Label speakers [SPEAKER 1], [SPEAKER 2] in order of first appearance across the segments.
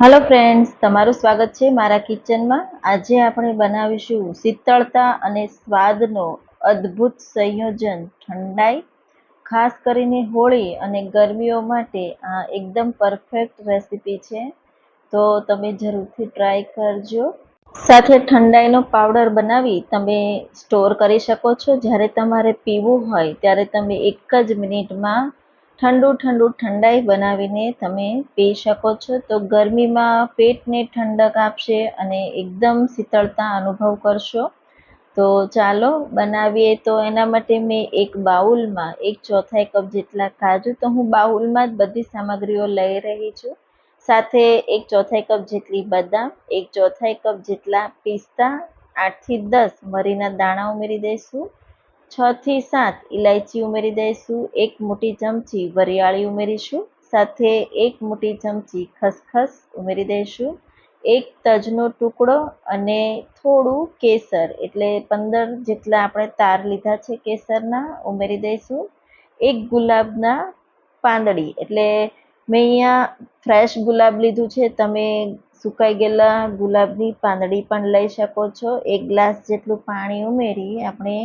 [SPEAKER 1] Hello friends તમારું સ્વાગત છે મારા કિચનમાં આજે આપણે બનાવીશું શીતળતા અને સ્વાદનો અદ્ભુત સંયોજન ઠંડાઈ, ખાસ કરીને હોળી અને ગરમીઓ માટે આ એકદમ પરફેક્ટ રેસીપી છે. તો તમે જરૂરથી ટ્રાય કરજો. સાથે ઠંડાઈનો પાવડર બનાવી તમે સ્ટોર કરી શકો છો. જ્યારે તમારે પીવું હોય ત્યારે તમે એક જ મિનિટમાં ઠંડુ ઠંડુ ઠંડાઈ બનાવીને તમે પી શકો છો. તો ગરમીમાં પેટને ઠંડક આપશે અને એકદમ શીતળતા અનુભવ કરશો. તો ચાલો બનાવીએ. તો એના માટે મેં એક બાઉલમાં એક ચોથાઈ કપ જેટલા કાજુ, તો હું બાઉલમાં જ બધી સામગ્રીઓ લઈ રહી છું. સાથે એક ચોથાઈ કપ જેટલી બદામ, એક ચોથાઈ કપ જેટલા પિસ્તા, આઠથી દસ મરીના દાણા ઉમેરી દઈશું. છ થી સાત ઇલાયચી ઉમેરી દઈશું, એક મોટી ચમચી વરિયાળી ઉમેરીશું, સાથે એક મોટી ચમચી ખસખસ ઉમેરી દઈશું, એક તજનો ટુકડો અને થોડું કેસર, એટલે પંદર જેટલા આપણે તાર લીધા છે કેસરના ઉમેરી દઈશું, એક ગુલાબના પાંદડી, એટલે મેં અહીંયા ફ્રેશ ગુલાબ લીધું છે, તમે સુકાઈ ગયેલા ગુલાબની પાંદડી પણ લઈ શકો છો, એક ગ્લાસ જેટલું પાણી ઉમેરી આપણે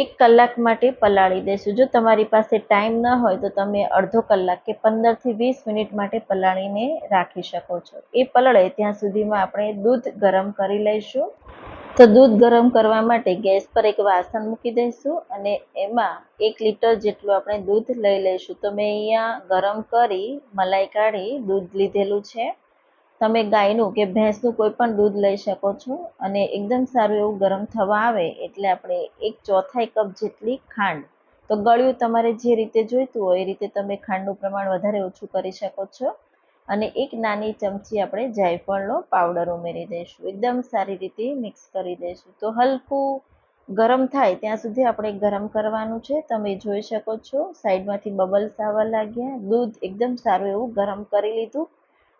[SPEAKER 1] એક કલાક માટે પલાળી દઈશું જો તમારી પાસે ટાઈમ ન હોય તો તમે અડધો કલાક કે પંદરથી વીસ મિનિટ માટે પલાળીને રાખી શકો છો. એ પલળે ત્યાં સુધીમાં આપણે દૂધ ગરમ કરી લઈશું. તો દૂધ ગરમ કરવા માટે ગેસ પર એક વાસણ મૂકી દઈશું અને એમાં એક લીટર જેટલું આપણે દૂધ લઈ લઈશું. તો મેં અહીંયા ગરમ કરી, મલાઈ કાઢી દૂધ લીધેલું છે. તમે ગાયનું કે ભેંસનું કોઈ પણ દૂધ લઈ શકો છો અને એકદમ સારું એવું ગરમ થવા આવે એટલે આપણે એક ચોથાઈ કપ જેટલી ખાંડ, તો ગળ્યું તમારે જે રીતે જોઈતું હોય એ રીતે તમે ખાંડનું પ્રમાણ વધારે ઓછું કરી શકો છો અને એક નાની ચમચી આપણે જાયફળનો પાવડર ઉમેરી દઈશું, એકદમ સારી રીતે મિક્સ કરી દઈશું. તો હલકું ગરમ થાય ત્યાં સુધી આપણે ગરમ કરવાનું છે, તમે જોઈ શકો છો સાઈડમાંથી બબલ્સ આવવા લાગ્યા, દૂધ એકદમ સારું એવું ગરમ કરી લીધું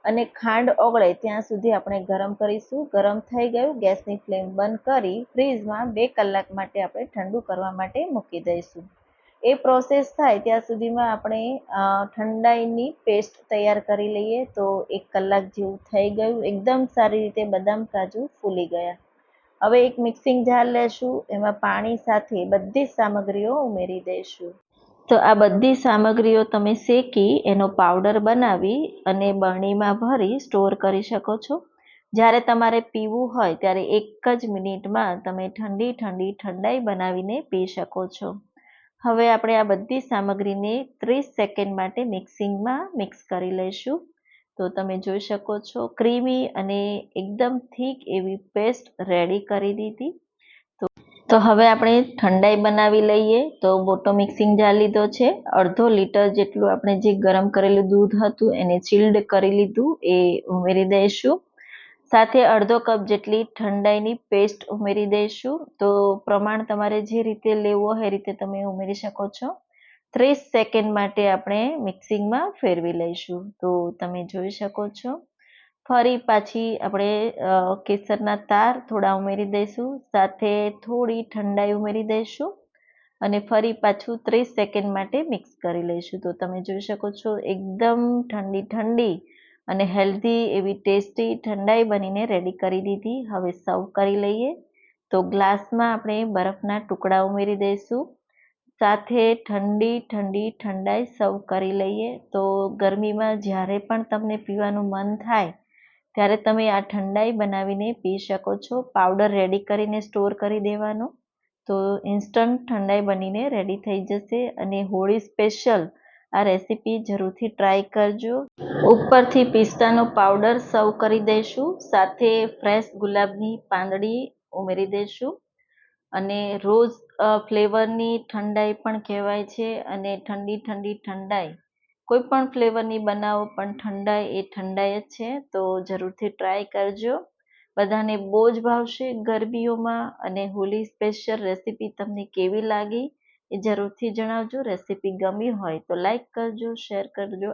[SPEAKER 1] અને ખાંડ ઓગળે ત્યાં સુધી આપણે ગરમ કરીશું. ગરમ થઈ ગયું. ગેસની ફ્લેમ બંધ કરી ફ્રીજમાં બે કલાક માટે આપણે ઠંડુ કરવા માટે મૂકી દઈશું. એ પ્રોસેસ થાય ત્યાં સુધીમાં આપણે ઠંડાઈની પેસ્ટ તૈયાર કરી લઈએ તો એક કલાક જેવું થઈ ગયું. એકદમ સારી રીતે બદામ કાજુ ફૂલી ગયા. હવે એક મિક્સિંગ જાર લેશું. એમાં પાણી સાથે બધી સામગ્રીઓ ઉમેરી દઈશું. તો આ બધી સામગ્રીઓ તમે શેકી, એનો પાવડર બનાવી અને બરણીમાં ભરી સ્ટોર કરી શકો છો. જ્યારે તમારે પીવું હોય, ત્યારે એક જ મિનિટમાં તમે ઠંડી ઠંડી, ઠંડાઈ બનાવીને પી શકો છો. હવે આપણે આ બધી સામગ્રીને ત્રીસ સેકન્ડ માટે મિક્સિંગમાં મિક્સ કરી લઈશું. તો તમે જોઈ શકો છો, ક્રીમી અને એકદમ થીક એવી પેસ્ટ રેડી કરી દીધી. તો હવે આપણે ઠંડાઈ બનાવી લઈએ. તો મોટો મિક્સિંગ જાર લીધો છે. અડધો લીટર જેટલું આપણે જે ગરમ કરેલું દૂધ હતું એને ચિલ્ડ કરી લીધું, એ ઉમેરી દઈશું. સાથે અડધો કપ જેટલી ઠંડાઈની પેસ્ટ ઉમેરી દઈશું. તો પ્રમાણ તમારે જે રીતે લેવું એ રીતે તમે ઉમેરી શકો છો. ત્રીસ સેકન્ડ માટે આપણે મિક્સિંગમાં ફેરવી લઈશું. તો તમે જોઈ શકો છો. ફરી પાછી આપણે કેસરના તાર થોડા ઉમેરી દઈશું, સાથે થોડી ઠંડાઈ ઉમેરી દઈશું અને ફરી પાછું ત્રીસ સેકન્ડ માટે મિક્સ કરી લઈશું. તો તમે જોઈ શકો છો, એકદમ ઠંડી ઠંડી અને હેલ્ધી એવી ટેસ્ટી ઠંડાઈ બનીને રેડી કરી દીધી. હવે સર્વ કરી લઈએ. તો ગ્લાસમાં આપણે બરફના ટુકડા ઉમેરી દઈશું. સાથે ઠંડી ઠંડી, ઠંડાઈ સર્વ કરી લઈએ. તો ગરમીમાં જ્યારે પણ તમને પીવાનું મન થાય ત્યારે તમે આ ઠંડાઈ બનાવીને પી શકો છો. પાવડર રેડી કરીને સ્ટોર કરી દેવાનો. તો ઇન્સ્ટન્ટ ઠંડાઈ બનીને રેડી થઈ જશે અને હોળી સ્પેશિયલ આ રેસીપી જરૂરથી ટ્રાય કરજો. ઉપરથી પિસ્તાનો પાવડર સર્વ કરી દઈશું. સાથે ફ્રેશ ગુલાબની પાંદડી ઉમેરી દઈશું. અને રોઝ ફ્લેવરની ઠંડાઈ પણ કહેવાય છે. અને ઠંડી ઠંડી ઠંડાઈ કોઈ પણ ફ્લેવરની બનાવો પણ ઠંડાઈ એ ઠંડાઈ જ છે. તો જરૂરથી ટ્રાય કરજો. બધાને બહુ જ ભાવશે ગરબીઓમાં અને હોલી સ્પેશિયલ રેસીપી તમને કેવી લાગી એ જરૂરથી જણાવજો. રેસીપી ગમી હોય તો લાઈક કરજો શેર કરજો.